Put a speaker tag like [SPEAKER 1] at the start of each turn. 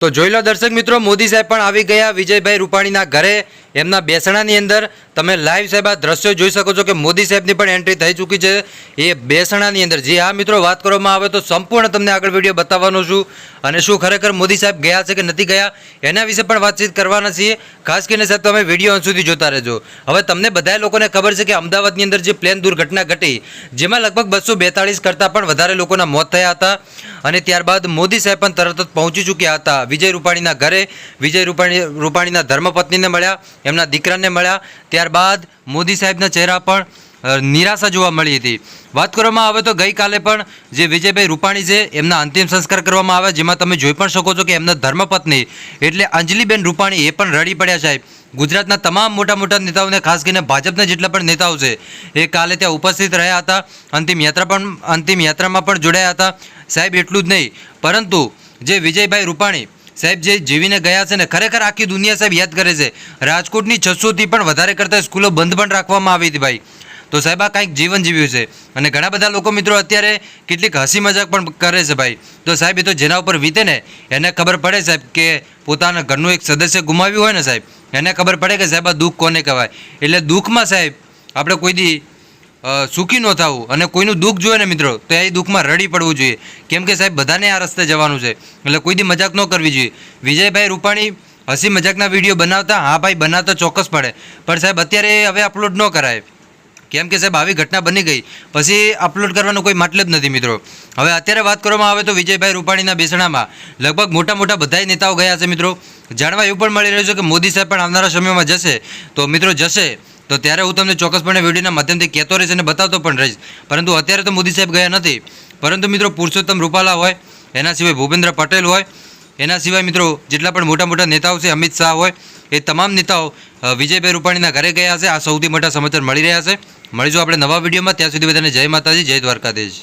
[SPEAKER 1] તો જોઈ લો દર્શક મિત્રો, મોદી સાહેબ પણ આવી ગયા, વિજયભાઈ રૂપાણીના ઘરે. એમના બેસણાની અંદર તમે લાઈવ સાહેબ આ દ્રશ્યો જોઈ શકો છો કે મોદી સાહેબની પણ એન્ટ્રી થઈ ચૂકી છે. એ બેસણાની અંદર. જે આ મિત્રો, વાત કરવામાં આવે તો સંપૂર્ણ તમને આગળ વીડિયો બતાવવાનો છું. અને શું ખરેખર મોદી સાહેબ ગયા છે કે નથી ગયા, એના વિશે પણ વાતચીત કરવાના છીએ. ખાસ કરીને સાહેબ, તમે વીડિયો અંત સુધી જોતા રહેજો. હવે તમને બધા લોકોને ખબર છે કે અમદાવાદની અંદર જે પ્લેન દુર્ઘટના ઘટી, જેમાં લગભગ બસો બેતાળીસ કરતાં પણ વધારે લોકોના મોત થયા હતા. અને ત્યારબાદ મોદી સાહેબ પણ તરત જ પહોંચી ચૂક્યા હતા. વિજય રૂપાણીના ઘરે વિજય રૂપાણી રૂપાણીના ધર્મપત્નીને મળ્યા, એમના દીકરાને મળ્યા. ત્યારબાદ મોદી સાહેબના ચહેરા પર નિરાશા જોવા મળી હતી. વાત કરવામાં આવે તો ગઈકાલે પણ જે વિજયભાઈ રૂપાણી છે, એમના અંતિમ સંસ્કાર કરવામાં આવ્યા, જેમાં તમે જોઈ પણ શકો છો કે એમના ધર્મપત્ની એટલે અંજલિબેન રૂપાણી એ પણ રડી પડ્યા સાહેબ. ગુજરાતના તમામ મોટા મોટા નેતાઓને, ખાસ કરીને ભાજપના જેટલા પણ નેતાઓ છે, એ કાલે ત્યાં ઉપસ્થિત રહ્યા હતા. અંતિમ યાત્રા પણ અંતિમ યાત્રામાં પણ જોડાયા હતા. સાહેબ, એટલું જ નહીં. પરંતુ જે વિજયભાઈ રૂપાણી સાહેબ જે જીવીને ગયા છે ને, ખરેખર આખી દુનિયા સાહેબ યાદ કરે છે. રાજકોટની છસોથી પણ વધારે કરતાં સ્કૂલો બંધ પણ રાખવામાં આવી હતી ભાઈ. તો સાહેબ, આ કાંઈક જીવન જીવ્યું છે. અને ઘણા બધા લોકો મિત્રો અત્યારે કેટલીક હસી મજાક પણ કરે છે ભાઈ. તો સાહેબ, એ તો જેના ઉપર વીતે ને, એને ખબર પડે સાહેબ કે પોતાના ઘરનું એક સદસ્ય ગુમાવ્યું હોય ને સાહેબ, એને ખબર પડે કે સાહેબ, આ દુઃખ કોને કહેવાય? એટલે દુઃખમાં સાહેબ, આપણે કોઈ દી સુખી ન થવું અને કોઈનું દુઃખ જોઈએ ને મિત્રો, તો એ દુઃખમાં રડી પડવું જોઈએ. કેમ કે સાહેબ, બધાને આ રસ્તે જવાનું છે. એટલે કોઈ દી મજાક ન કરવી જોઈએ. વિજયભાઈ રૂપાણી હસી મજાકના વીડિયો બનાવતા, હા ભાઈ, બનાવતા ચોક્કસ પડે. પણ સાહેબ, અત્યારે હવે અપલોડ ન કરાય. કેમ કે સાહેબ, આવી ઘટના બની ગઈ. પછી અપલોડ કરવાનો કોઈ મતલબ નથી મિત્રો. હવે અત્યારે વાત કરવામાં આવે તો વિજયભાઈ રૂપાણીના બેસણામાં. લગભગ મોટા મોટા બધા નેતાઓ ગયા છે મિત્રો. જાણવા એવું પણ મળી રહ્યું છે કે મોદી સાહેબ પણ આવનારા સમયમાં જશે. તો મિત્રો, જશે. તો ત્યારે હું તમને ચોક્કસપણે વિડીયોના માધ્યમથી કહેતો રહીશ અને બતાવતો પણ રહીશ. પરંતુ અત્યારે તો મોદી સાહેબ ગયા નથી. પરંતુ મિત્રો પુરુષોત્તમ રૂપાલા હોય, એના સિવાય ભૂપેન્દ્ર પટેલ હોય, એના સિવાય મિત્રો જેટલા પણ મોટા મોટા નેતાઓ છે, અમિત શાહ હોય, એ તમામ નેતાઓ વિજયભાઈ રૂપાણીના ઘરે ગયા છે. આ સૌથી મોટા સમાચાર મળી રહ્યા છે. મળીશું આપણે નવા વિડીયોમાં. ત્યાં સુધી બધાને જય માતાજી, જય દ્વારકાધીશ.